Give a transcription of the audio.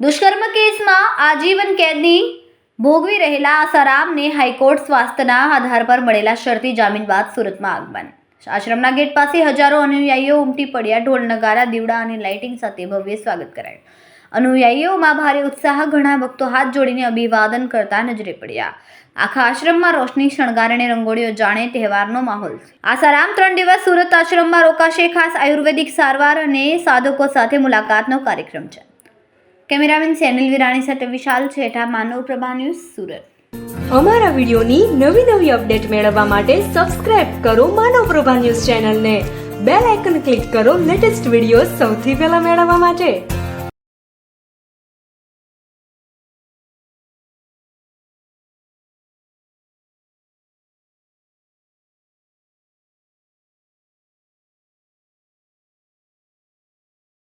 દુષ્કર્મ કેસમાં આજીવન કેદની ભોગવી રહેલા આસારામને હાઈકોર્ટ સ્વાસ્થ્યના આધાર પર મળેલા શરતી જામીન બાદ સુરતમાં આગમન. આશ્રમના ગેટ પાસે હજારો અનુયાયીઓ ઉમટી પડ્યા, ઢોલ નગારા, દીવડા અને લાઇટિંગ સાથે ભવ્ય સ્વાગત કરાયું. અનુયાયીઓમાં ભારે ઉત્સાહ ઘણા ભક્તો હાથ જોડીને અભિવાદન કરતા નજરે પડ્યા. આખા આશ્રમમાં રોશની શણગારણે રંગોળીઓ જાણે તહેવારનો માહોલ આસારામ ત્રણ દિવસ સુરત આશ્રમમાં રોકાશે ખાસ આયુર્વેદિક સારવાર અને સાધકો સાથે મુલાકાતનો કાર્યક્રમ છે. કેમેરામેન સેનિલ વિરાણી સાથે વિશાલ છેઠા, માનવ પ્રભા ન્યૂઝ સુરત. અમારા વિડીયોની નવી નવી અપડેટ મેળવવા માટે સબસ્ક્રાઇબ કરો માનવ પ્રભા ન્યૂઝ ચેનલને. બેલ આઇકન ક્લિક કરો લેટેસ્ટ વીડિયો સૌથી પહેલા મેળવવા માટે.